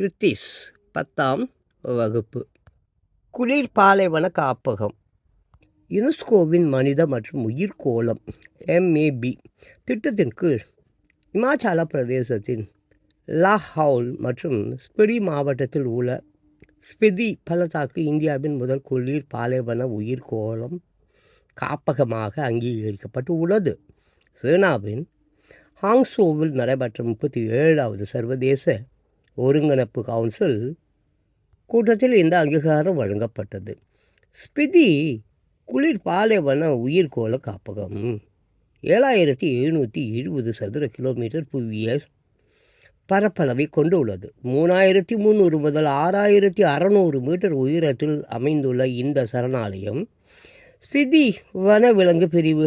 கிருத்திஸ் பத்தாம் வகுப்பு. குளிர் பாலைவன காப்பகம் யுனெஸ்கோவின் மனித மற்றும் உயிர்கோளம் எம்ஏபி திட்டத்தின் கீழ் இமாச்சல பிரதேசத்தின் லாஹவுல் மற்றும் ஸ்பிடி மாவட்டத்தில் உள்ள ஸ்பிதி பள்ளத்தாக்கு இந்தியாவின் முதல் குளிர் பாலைவன உயிர்கோளம் காப்பகமாக அங்கீகரிக்கப்பட்டு உள்ளது. சீனாவின் ஹாங்ஸோவில் நடைபெற்ற முப்பத்தி ஏழாவது சர்வதேச ஒருங்கிணைப்பு கவுன்சில் கூட்டத்தில் இந்த அங்கீகாரம் வழங்கப்பட்டது. ஸ்பிதி குளிர் பாலைவன உயிர்கோள காப்பகம். ஏழாயிரத்தி எழுநூற்றி எழுபது சதுர கிலோமீட்டர் புவியியல் பரப்பளவை கொண்டுள்ளது. மூணாயிரத்தி முந்நூறு முதல் ஆறாயிரத்தி அறநூறு மீட்டர் உயரத்தில் அமைந்துள்ள இந்த சரணாலயம் ஸ்பிதி வனவிலங்கு பிரிவு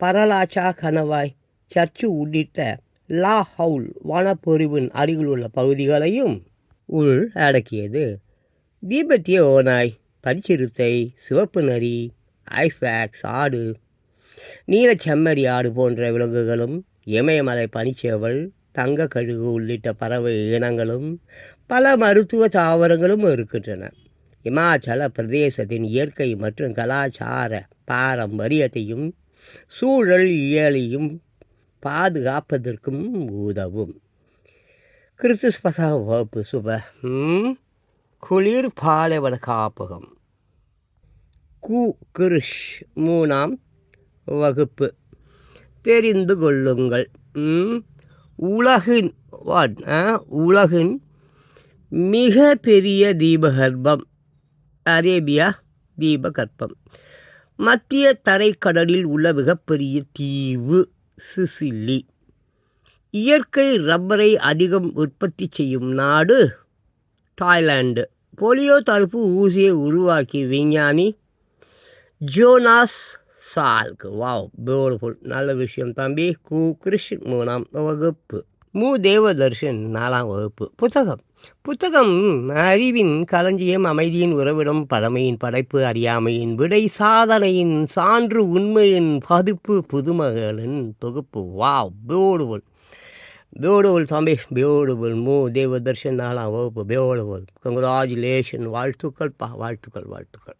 பரலாச்சா கணவாய் சர்ச்சு உள்ளிட்ட லா ஹவுல் வனப்பொறிவின் அருகிலுள்ள பகுதிகளையும் உள் அடக்கியது. தீபத்திய ஓநாய் பனிச்சிறுத்தை சிவப்பு நரி ஐஃபேக்ஸ் ஆடு நீலச்செம்மறி ஆடு போன்ற விலங்குகளும் இமயமலை பனிச்சேவல் தங்க கழுகு உள்ளிட்ட பறவை இனங்களும் பல மருத்துவ தாவரங்களும் இருக்கின்றன. இமாச்சல பிரதேசத்தின் இயற்கை மற்றும் கலாச்சார பாரம்பரியத்தையும் சூழல் இயலையும் பாதுகாப்பதற்கும் உதவும். கிறிஸ்து பசா வகுப்பு சுப குளிர் பாலைவன காப்பகம். கு கிருஷ் மூணாம் வகுப்பு. தெரிந்து கொள்ளுங்கள் உலகின் வாட் உலகின் மிக பெரிய தீபகற்பம் அரேபியா தீபகற்பம். மத்திய தரைக்கடலில் உள்ள மிகப்பெரிய தீவு. சிசிலி. இயற்கை ரப்பரை அதிகம் உற்பத்தி செய்யும் நாடு தாய்லாந்து. போலியோ தடுப்பு ஊசியை உருவாக்கிய விஞ்ஞானி ஜோனாஸ் சால்க். வாவ் பியூட்டிஃபுல் நல்ல விஷயம் தம்பி. கு கிருஷ்ணன் மூணாம் வகுப்பு. மு. தேவதர்ஷன் நாலாம் வகுப்பு. புத்தகம். புத்தகம் அறிவின் களஞ்சியம் அமைதியின் உறவிடம் பழமையின் படைப்பு அறியாமையின் விடை சாதனையின் சான்று உண்மையின் பதிப்பு புதுமகளின் தொகுப்பு. வா பியூட்டிஃபுல் பியூட்டிஃபுல் தம்பி பியூட்டிஃபுல் மு. தேவதர்ஷன் நாலாம் வகுப்பு. பியூட்டிஃபுல் கங்க்ராச்சுலேஷன் வாழ்த்துக்கள் பா வாழ்த்துக்கள் வாழ்த்துக்கள்.